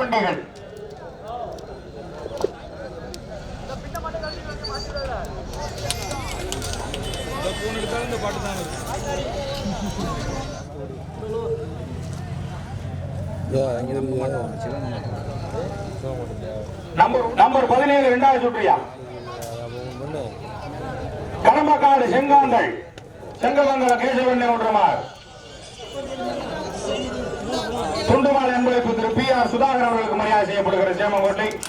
வண்டிகள்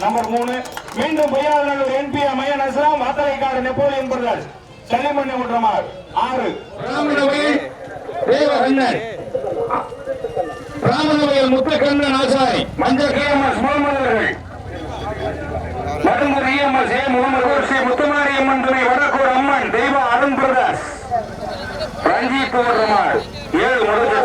நம்பர் மூணு. மீண்டும் பொய்யாளர் என்பி மைய நசராம் வாத்தலைக்காடு நெப்போலியன் பிரதர் சல்லிமண்ண ஒன்றுமார் ஆறு. ராமநவயில் முத்துக்கண்ணன் ஆசாரி. மஞ்சள் கேஎம்எஸ் முகமதர்கள் மருந்தூர் இஎம்எஸ் ஏ முகமது ஸ்ரீ முத்துமாரியம்மன் துணை வடக்கூர் அம்மன் தெய்வ அருண் பிரதர்ஸ். ரஞ்சித் வருமாள் ஏழு முதல்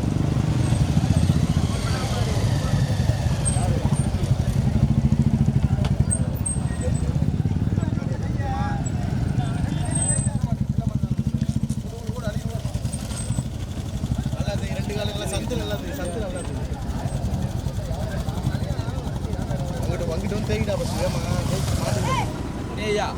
ரெண்டு காலங்கள சந்து நல்லா இருக்கு சந்து நல்லா இருக்கு அங்கிட்டு அங்கிட்டு வந்து தேங்கிட்டா பஸ் வேமா ஏய்யா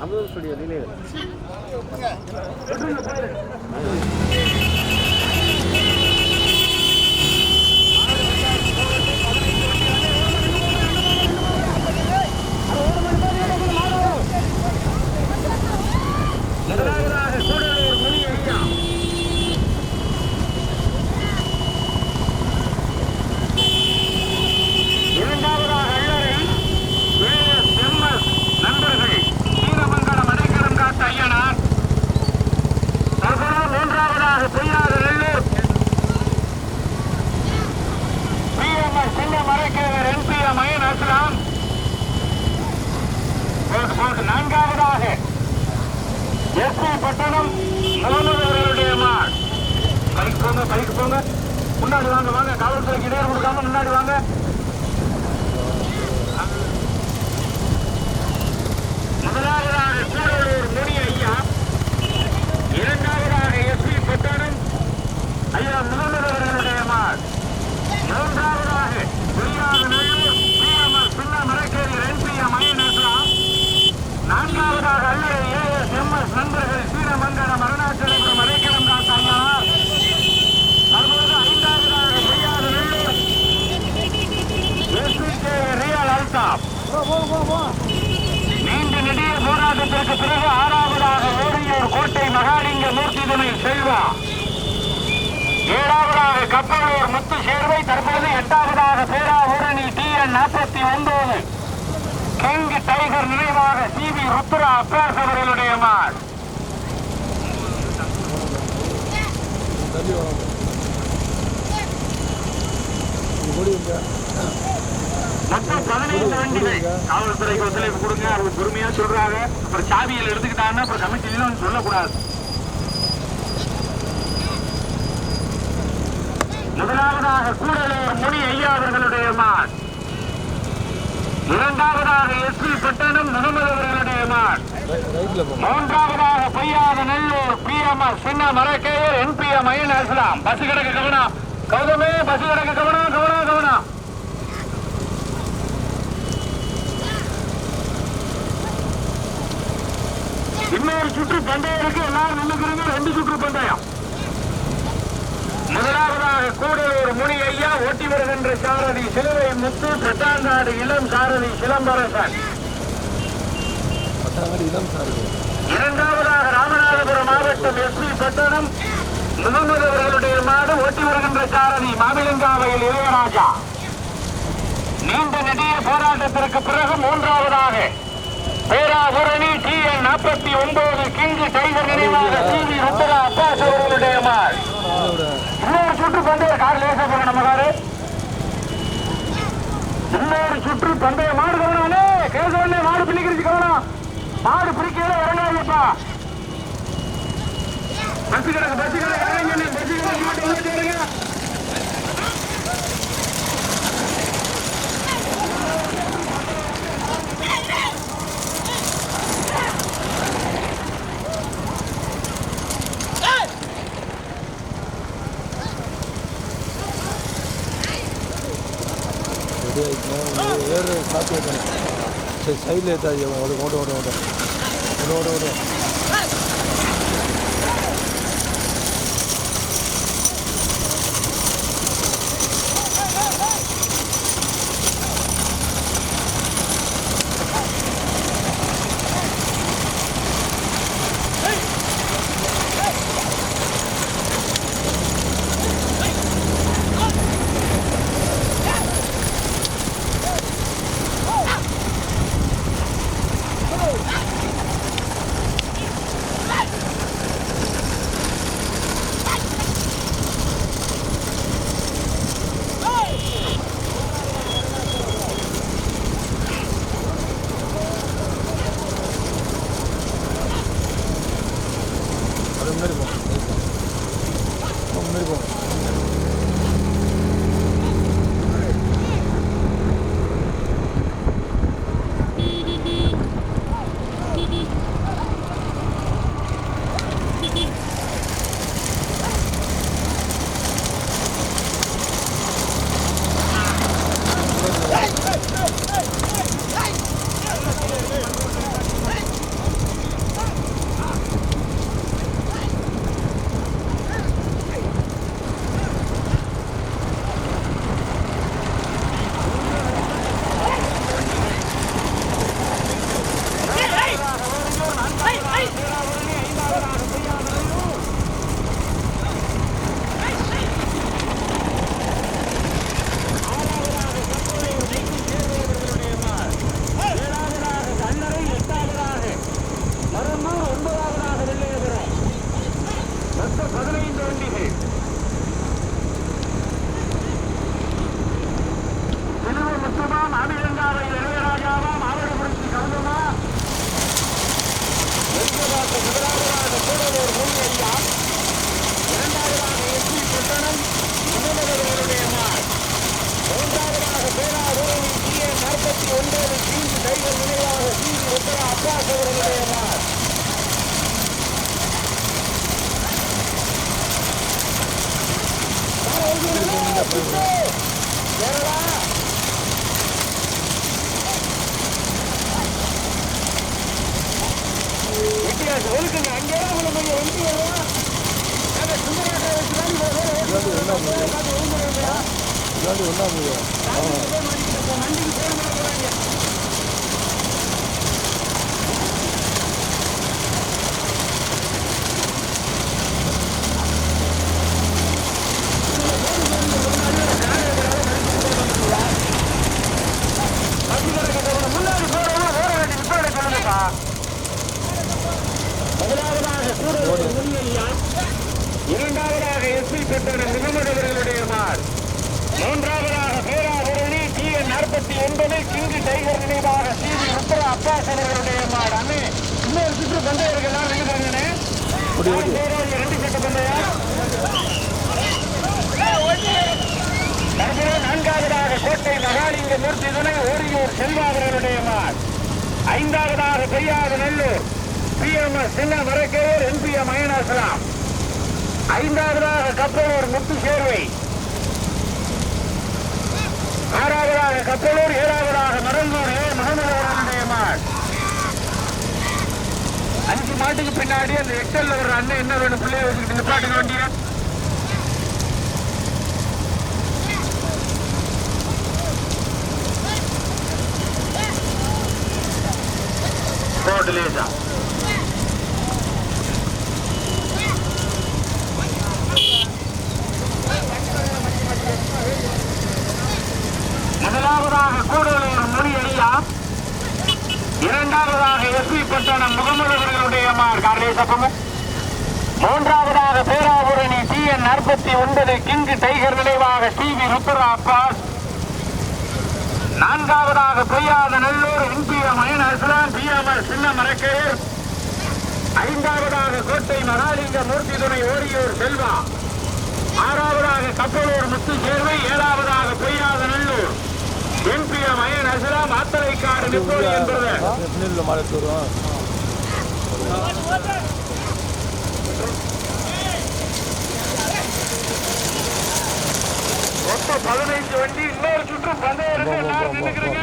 அமுதம் ஸ்டுடியோ லீலே முதலாவதாக கூடலூர் முனி ஐயா இரண்டாவதாக அள்ளரை ஏஎஸ் எம்எஸ் நண்பர்கள் வீரமங்கலம் அடைக்கலம் காத்த ஐயனார் தற்போது மூன்றாவதாக பொய்யாத நெல்லூர் பிஎம்எஸ் சின்ன மறைக்கிறவர் என்பிஎம் அயன் அஸ்லாம் நான்காவதாக எஸ்பி பட்டணம் முகமது அவர்களுடைய மாள் பைக் போங்க பைக் போங்க முன்னாடி வாங்க வாங்க. காவல்துறைக்கு இடையூறு கொடுக்காம முன்னாடி வாங்க முதலாவதாக கூடலூர் முனி ஐயா இரண்டாவதாக எஸ்பி பட்டணம் ஐயா முகமது அவர்களுடைய மாள் மூன்றாவதாக பொய்யாத நல்லூர் பிஎம்எஸ் சின்ன மரக்கேரி என்பிஎம் அயன் அஸ்லாம் நான்காவதாக அல்லது ஏஎஸ் எம்எஸ் நண்பர்கள் சீனமங்கலம் அருணாச்சலம் அடைக்கலம் காத்தாங்க தற்போது ஐந்தாவதாக செய்யாத நல்லூர் எஸ்பிகே ரியல் அல்தாப் நீண்ட நெடிய அதற்கு பிறகு ஆறாவதாக ஓடியூர் கோட்டை மகாலிங்க மூர்த்தி துணை செல்வா. ஏழாவதாக கப்பலூர் முத்து சேர்வை தற்போது எட்டாவதாக பேராவூரணி டி என் நாற்பத்தி ஒன்பது. கிங் டைகர் நினைவாக சி வி ருத்ரா அப்பாஸ் அவர்களுடைய மார் மொத்தம் பதினைந்து வண்டிகள் காவல்துறைக்கு ஒத்துழைப்பு கொடுங்க அவங்க பொறுமையா சொல்றாங்க. அப்புறம் சாவியில் எடுத்துக்கிட்டாங்கன்னா அப்புறம் கமிட்டியிலும் சொல்லக்கூடாது. முதலாவதாக கூடலூர் முனி ஐயா அவர்களுடைய மார் இரண்டாவதாக எஸ் பி பட்டணம் முகமது அவர்களுடைய மார் மூன்றாவதாக பொய்யாத Nellore P M S Chinna Marakkayar NPM Ayan Aslam. Bus கிடக்கு கவனம். கௌதமே பஸ் கிடக்கு கவனம் கவனம் கவனம். இன்னொரு சுற்று பந்தயம் இருக்கு. எல்லாரும் நின்னுக்கிறீங்க ரெண்டு சுற்று பந்தயம். முதலாவதாக கூடலூர் முனி ஐயா ஓட்டி வருகின்ற சாரதி சிலுவை முத்து பிரத்தாங்காடு இளம் சாரதி சிலம்பரசன். இளம் சார் இரண்டாவதாக ராமநாதபுரம் மாவட்டம் எஸ்பி பட்டணம். முகமது அவர்களுடைய மாடு ஓட்டி வருகின்ற சாரதி மாமிலங்காவையில் இளையராஜா. நீண்ட நெடிய போராட்டத்திற்கு பிறகு மூன்றாவதாக பேராபுரணி டி என் நாற்பத்தி ஒன்பது கிங்கு டைகர் நினைவாக சி வி ருத்ரா அப்பாஸ் அவர்களுடைய மாடு இன்னொரு சுற்று பந்தய கார் லேசா போங்க நம்ம காரு. இன்னொரு சுற்று பந்தய மாடு கவனானே கேசவனே மாடு பிடிக்கிறது கவனம். மாடு பிடிக்கல இறங்காதப்பா பஸ் கிடக்கு பஸ் கிடக்கு இறங்க பஸ் கிடக்கு மாட்டு உள்ள சேருங்க வேறு சாப்பிட்டு வைக்கணும் சரி சைடில் ஏற்றாது ஓடு ஓடு ஓடு ஓடு. ஓடு ஓடு ஓடு. ஒழுக்குங்க அங்கே உங்களை கொஞ்சம் ஒழுங்கு வருவோம் நாங்க சுந்தராட்டை வச்சு தான் இல்லாட்டி ஒன்றா முடியும் இல்லாட்டி ஒன்றா முடியும் ஆமாம் முன்னாடி இரண்டாவதாக எஸ்பி பெற்ற முகமது அவர்களுடைய மார். மூன்றாவதாக பேராபுரணி டி என் நாற்பத்தி ஒன்பது கிங்கு டைகர் நினைவாக சி வி உத்தர அப்பாஸ் அவர்களுடைய மார். அண்ணே இன்னொரு சுற்று பந்தயம் இருக்கு எல்லாரும் நினைக்கிறாங்கண்ணே. ரெண்டு சட்ட பந்தயம் நான்காவதாக கோட்டை மகாலிங்க மூர்த்தி துணை ஓரியூர் செல்வாதரனுடைய மார். ஐந்தாவதாக Periyaru Nallur. P M S Chinna Marakkayar NPM அயனாசலாம் ஐந்தாவதாக கப்பலூர் முத்து சேர்வை ஆறாவதாக கப்பலூர் ஏழாவதாக மரங்கூர் ஏ. முகமது அஞ்சு மாட்டுக்கு பின்னாடி அந்த எக்ஸல்ல வர்ற அண்ணன் என்ன வேணும் பிள்ளைய வச்சுக்கிட்டு நிப்பாட்டுக்க வேண்டிய ரோடு லேசா முதலாவதாக கூடலூர் முனி ஐயா இரண்டாவதாக எஸ்பி பட்டணம் முகமது அவர்களுடைய அம்மாள் கார்லேசப்பமும் மூன்றாவதாக பேராபுரணி டி என் நாற்பத்தி ஒன்பது கிங்கு டைகர் நினைவாக டி வி ருத்ரா அப்பாஸ் நான்காவதாக பொய்யாத நல்லூர் எம்பிஎம் மயன் அஸ்லான் பிஎம்ஆர் சின்ன மரக்கையர் ஐந்தாவதாக கோட்டை மகாலிங்க மூர்த்தி துணை ஓரியூர் செல்வா. ஆறாவதாக கப்பலூர் முத்து சேர்வை ஏழாவதாக பொய்யாத நல்லூர். எம்பிஎம் மயன் அஸ்லாம் ஆத்தலைக்காடு நிப்போலி பிரதர் பின்னில் மாலை எடுத்து மொத்தம் பதினைஞ்சு வண்டி இன்னொரு சுற்று பந்தயம் இருக்கு எல்லாரும் நின்னுக்கிறீங்க.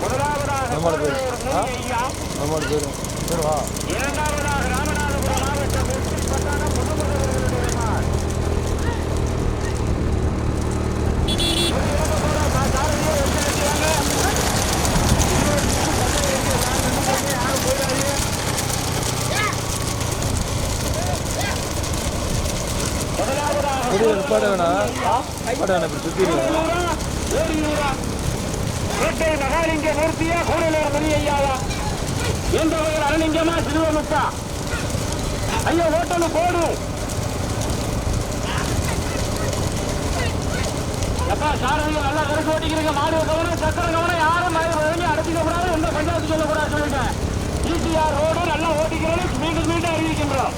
முதலாவதாக நம்மளோட பேர். கோடலூர் ஆ? முனி ஐயா நம்மளோட பேர் சரி வா இரண்டாவதாக ராமநாதபுரம் மாவட்டம் எஸ்பி பட்டணம் முகமது அவர்களுடைய மகன். முதலாவதாக சரி வேணாம் நிப்பாட்ட வேணாம் இப்படி சுற்றி ஓரியூரா மகாலிங்க மூர்த்தியா கூடலூர் மணி ஐயாவா எந்த வகையில் சிறுவமுத்தா? ஐயா ஓட்டனு போடும் எப்பா சாரதிகள் நல்லா கருத்து ஓட்டிக்கிறீங்க மாடு கவனம் சக்கர கவனம் யாரும் வழங்கி அடைச்சிக்க கூடாது எந்த பஞ்சாயத்து சொல்லக்கூடாது சொல்லிட்டேன். ஈசிஆர் ரோடு நல்லா ஓட்டிக்கிறோம் மீண்டும் மீண்டும் அறிவிக்கின்றோம்.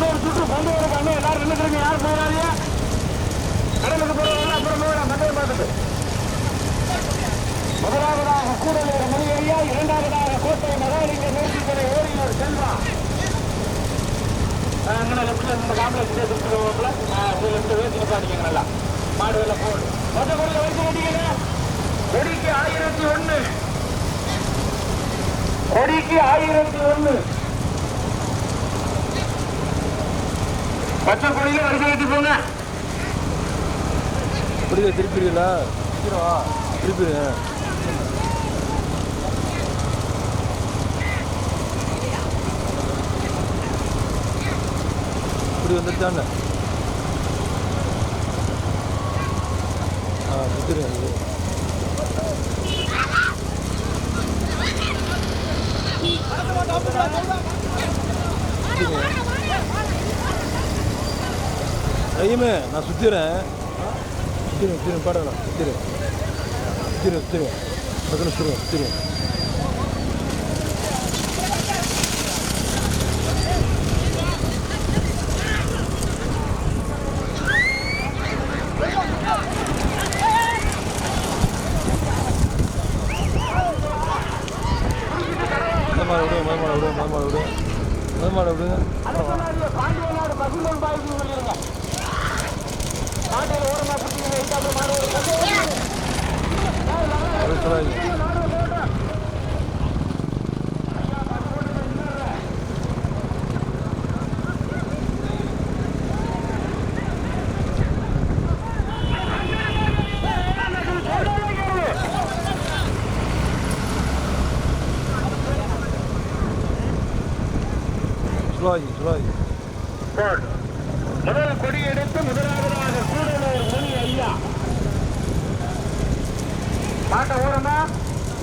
இன்னொரு சுற்று பந்து வர பண்ணு. எல்லாரும் நின்றுக்கிறீங்க யாரும் போயிடாதீங்க கடலுக்கு போகிறவங்க அப்புறம் போயிடா மண்டையை பார்த்துட்டு. முதலாவதாக கூடலூர் மணியையா இரண்டாவதாக கோட்டை மகாலிங்க நேர்த்திக்கடை ஓரியூர் செல்வா. அங்கே லெஃப்டில் இந்த காம்ப்ளெக்ஸ் சுற்றுவோம்ல லெஃப்ட் வேசி நிப்பாட்டிக்கங்க நல்லா. மாடு வேலை போடு. மொத்த கொடியில் வச்சு கட்டிக்கங்க. கொடிக்கு ஆயிரத்தி ஒன்று கொடிக்கு ஆயிரத்தி ஒன்று பச்சை கொடியில வரிசை கட்டி போங்க. இப்படியே திருப்பிடுங்களா சீக்கிரம் வா. திருப்பிடுங்க இப்படி வந்துட்டாங்க. ஆ சுற்றிடுங்க இது ஐயமே நான் சுற்றிடுறேன் சுற்றிடுங்க சுற்றிடுங்க பாடுறேன் சுற்றிடுங்க சுற்றிடுங்க சுற்றிடுங்க பக்கத்தில் சுற்றிடுங்க சுற்றிடுங்க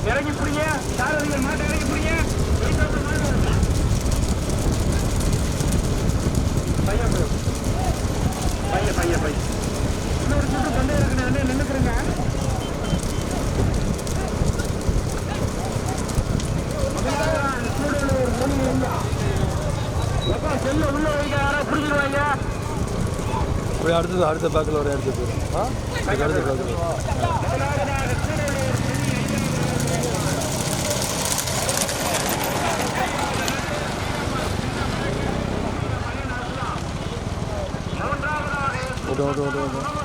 இறங்கி பிடிங்க யார் மாட்டை இறங்கி பிடிங்க பையன் பையன் பையன் பையன். இன்னொரு சுட்டு கொண்டே இருக்கிறேன் நின்றுக்கிறேங்க அடுத்தது அடுத்த பேக்கில் ஒரு இடத்துக்கு அடுத்த பேக்கில் ஓட்டு ஓட்டு ஓட்டு ஓட்டு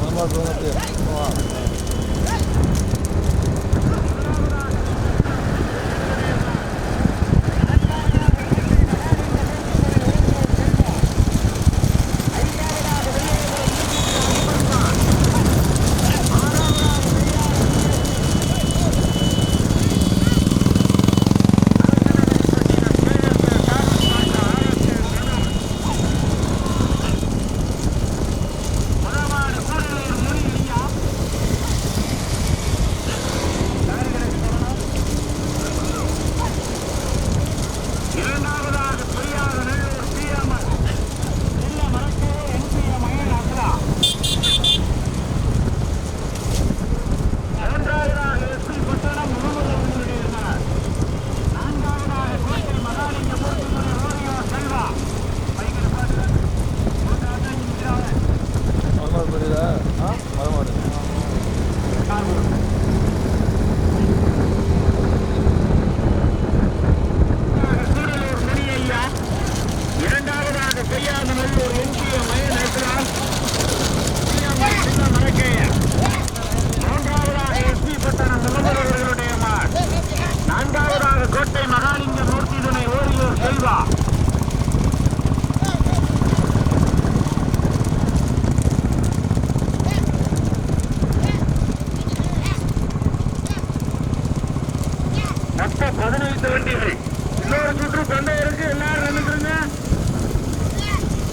ஆமாம் தோணுது வா இரண்டாவதாக பொய்யாக நல்லூர் பிஎம்எஸ் இல்ல மரக்கே என்பிஎம் மயன் அஸ்ரா மூன்றாவதாக எஸ்பி பட்டணம் முகமது அவர்களுடையனர் நான்காவதாக கோட்டை மகாலிங்கபுரம் ரோரியோ செல்வா பைக்கில் பாட்டு மரமாடு புரியுதா ஆ மரமாடு கூடலூர் முனியையா இரண்டாவதாக செய்யாது நல்லூர் என்கிய மயன் அஸ்ரான் மூன்றாவதாக எஸ்பி பட்டணம் முகமது அவர்களுடைய மார் நான்காவதாக கோட்டை மகாலிங்க மூர்த்தி துணை ஓரியூர் செல்வா பதினைந்து வண்டிகள். இன்னொரு சுற்று தொண்டையருக்கு எல்லாரும் நின்றுருங்க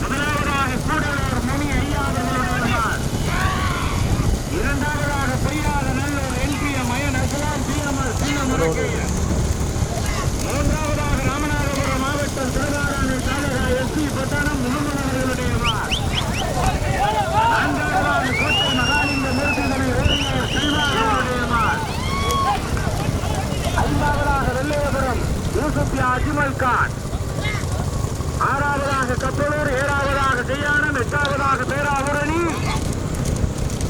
முதலாவதாக கூடலூர் மணி ஐயா அவர்களுடைய மார். இரண்டாவதாக பொய்யாத நல்லூர் என்கிய மயன் அசலாம் பிஎம்எல் மூன்றாவதாக ராமநாதபுரம் மாவட்டம் திருவாரூர் தாலுகா எஸ்பி பட்டணம் முகமது அவர்களுடைய மார். நான்காவதாக கோட்டை மகாலிங்க செல்வா அவர்களுடைய ஐந்தாவதாக வெள்ளையபுரம் யூசுப் அஜ்மல் கான். ஆறாவதாக கப்பலூர் ஏழாவதாக செய்யானம் எட்டாவதாக பேராபுரணி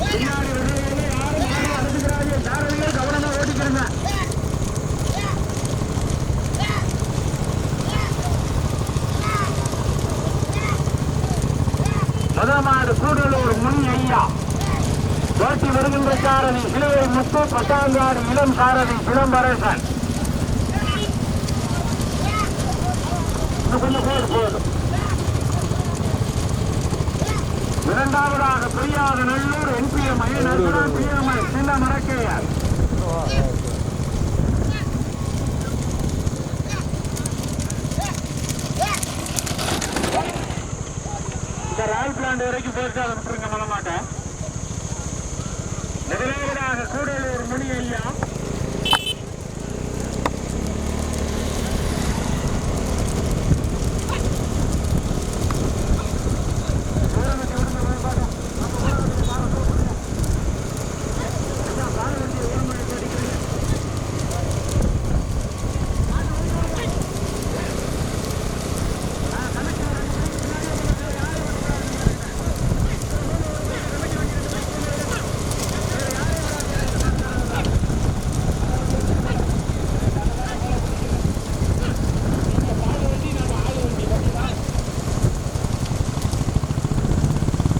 பின்னாடி வருகிறவர்கள் யாரும் யாரும் அனுப்புகிறார்கள் சாரதிகள் கவனமா ஓட்டிக்கிறங்க முதமாடு கூடலூர் முனி ஐயா. ஓட்டி வருகின்ற சாரதி இளைய முத்து பட்டாங்காடு இளம் சாரதி சிலம்பரசன் இரண்டாவதாக பிரியாத நல்லூர் என்பிஎம் ஐயன் சின்ன மரக்கையார் இந்த ராயல் பிளாண்ட் வரைக்கும் போயிட்டு அதை விட்டுருங்க மலமாட்டேன் முதலாவதாக கூடலூர் முனி ஐயா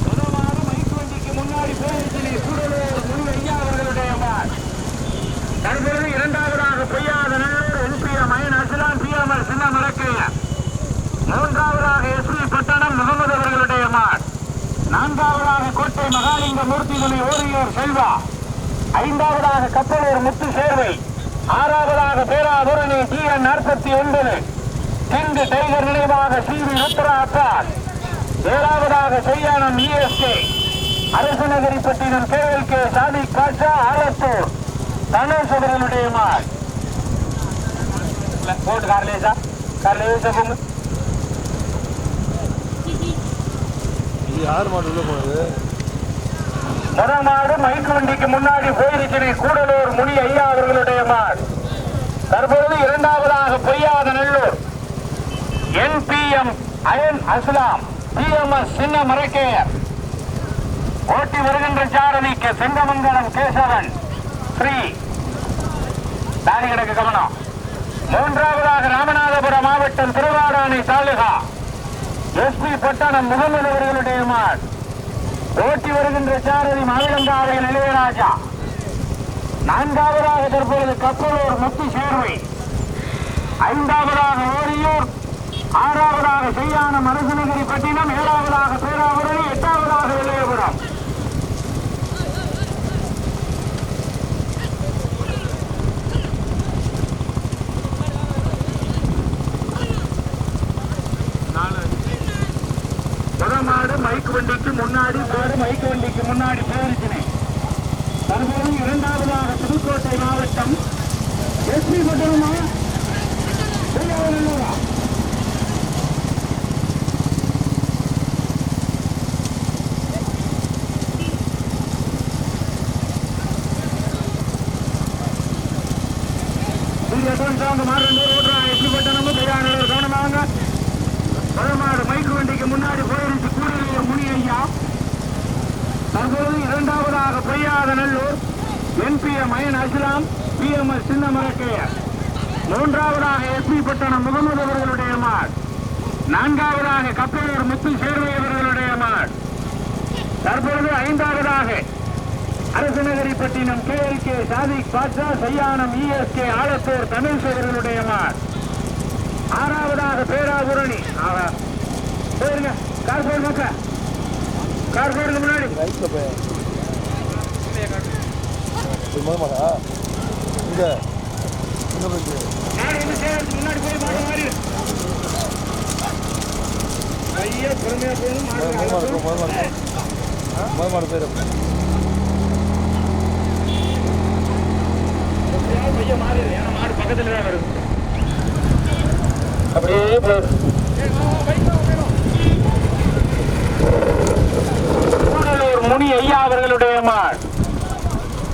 முதலாவது மைக் வண்டிக்கு முன்னாடி போயிருச்சு கூடலூர் முனி ஐயா அவர்களுடைய மார் தற்பொழுது இரண்டாவதாக பொய்யாத நல்லூர் என்பிஎம் ஐயன் அஸ்லாம் பிஎம்எல் சின்ன மரக்கையர் மூன்றாவதாக எஸ்பி முகமது அவர்களுடைய மாட் நான்காவதாக கோட்டை மகாலிங்க மூர்த்திமணி ஓரியூர் செல்வா. ஐந்தாவதாக கப்பலூர் முத்து சேர்வை. ஆறாவதாக பேராபுரணி டி என் நாற்பத்தி ஒன்பது. தெங்கு டைகர் நினைவாக சி வி ருத்ரா அப்பால். ஏழாவதாக செய்யானம் இஎஸ்கே அரசநகரிப்பட்டினம் கேவல் கே சாதி காட்சா ஆலத்தூர். தனுஷ் அவர்களுடைய மாட் போட்டு கார்லேசா கார்லேசா போங்க யார் மாட்டு உள்ள போனது? முதமாடு மைக்கு வண்டிக்கு முன்னாடி போயிருக்கிறேன் கூடலூர் முனி ஐயா அவர்களுடைய மாடு தற்பொழுது இரண்டாவதாக Poyyatha Nallur. NPM iron Aslam PMS Chinna Marakkayar ஓட்டி வருகின்ற சாரதிக்கு செங்கமங்கலம் கேசவன் ஸ்ரீ தாடி கிடக்கு கவனம் மூன்றாவதாக ராமநாதபுரம் மாவட்டம் திருவாடானை தாலுகா. எஸ்பி பட்டணம் முகமது அவர்களுடைய மாடு ஓட்டி வருகின்ற சாரதி மாவிலங்காவையில் இளையராஜா நான்காவதாக தற்பொழுது கப்பலூர் முத்து சேர்வை. ஐந்தாவதாக ஓரியூர் ஆறாவதாக செய்யான அரசநகரி பட்டினம் ஏழாவதாக பேராவூரணி எட்டாவதாக இளையபுரம் முதமாடு மைக்கு வண்டிக்கு முன்னாடி பேரு மைக்கு வண்டிக்கு முன்னாடி போயிருக்கிறேன். தற்போது இரண்டாவதாக புதுக்கோட்டை மாவட்டம் எஸ்பி பட்டணமா செய்யாதல்லவா கவனமாங்க பழமாடு மைக்கு வண்டிக்கு முன்னாடி போயிருந்து கூடலூர் முனி ஐயா தற்போது இரண்டாவதாக Poyyatha Nallur NPM iron Aslam PMS Chinna Marakkayar மூன்றாவதாக எஸ்பி பட்டணம் முகமது அவர்களுடைய மாட் நான்காவதாக கப்பலூர் முத்து சேர்வை அவர்களுடைய மாட் தற்பொழுது ஐந்தாவதாக Arasanagaripattinam K L K Sadiq Batcha சையானம் ESK Alathur Tamil சோதரனுடைய மாட் ஆறாவதாக பேராபுரணி. போயிருங்க. கார் போயிருங்க அக்கா. கார் போயிருங்க முன்னாடி. முன்னாடி போய் மாடு மாறி ஐயா பொறுமையா போகணும் மாடு முத மாடு இருக்கும் முத மாடு பேர் எப்படியாவது பையன் மாறிடு ஏன்னா மாடு பக்கத்துல தான் வருது அப்படியே போகுது முனி ஐயா அவர்களுடைய மாடு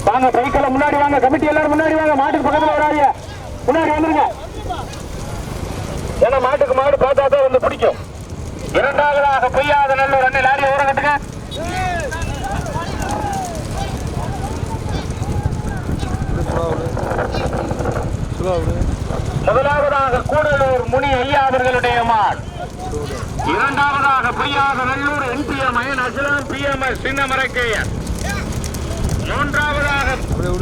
வாங்க சைக்கிள முன்னாடி வாங்க கமிட்டி எல்லாரும் முன்னாடி வாங்க மாட்டுக்கு பக்கத்துல வராங்க முன்னாடி வந்துருங்க ஏன்னா மாட்டுக்கு மாடு பார்த்தா தான் வந்து பிடிக்கும். இரண்டாவதாக பொய்யாத நல்லூர் அண்ணன் லாரி ஓரம் கட்டுங்க முதலாவதாக கூடலூர் முனி ஐயா அவர்களுடைய மான் இரண்டாவதாக பொய்யாக Nallur NPM iron Aslam PMS சின்னமரக்கையர் மூன்றாவதாக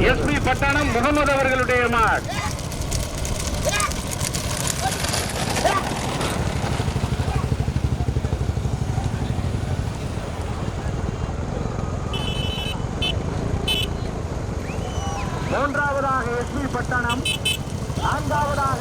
எஸ்பி பட்டணம் முகமது அவர்களுடைய மான் மூன்றாவதாக எஸ்பி பட்டணம் நான்காவதாக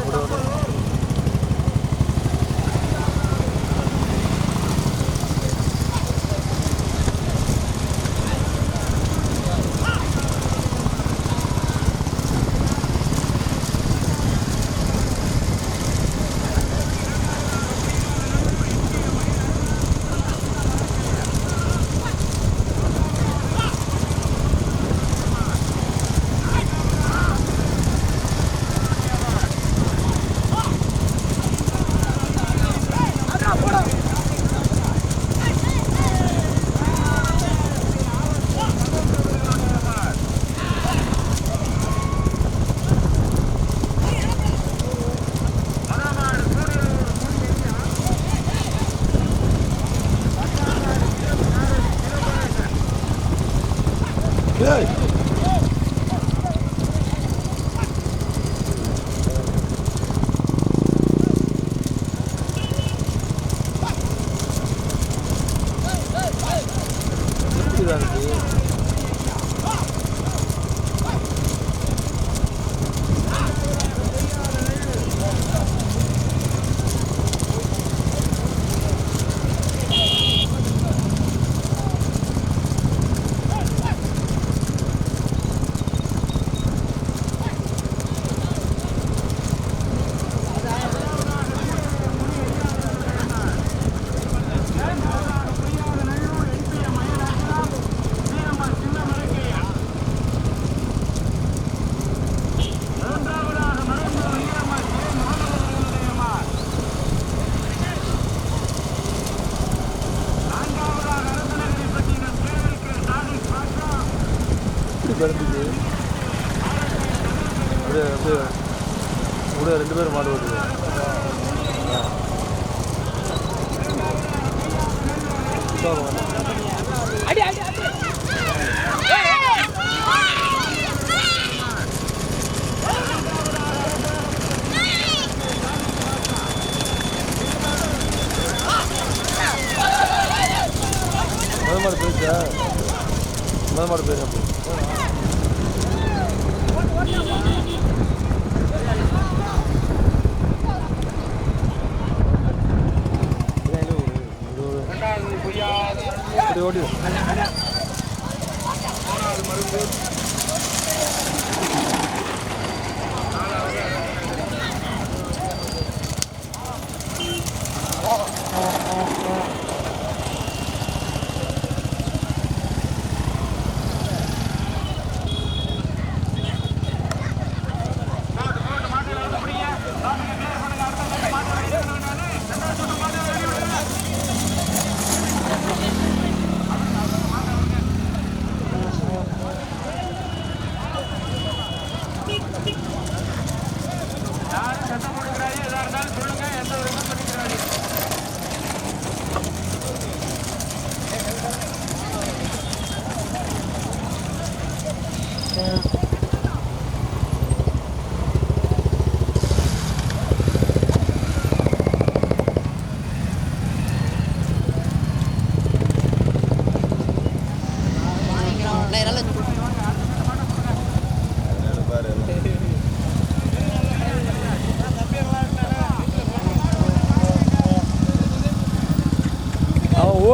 கூட ரெண்டு பேரும் மாடு ஓட்டுது. அடி அடி அடி. மத மாடு போயிடுச்சா?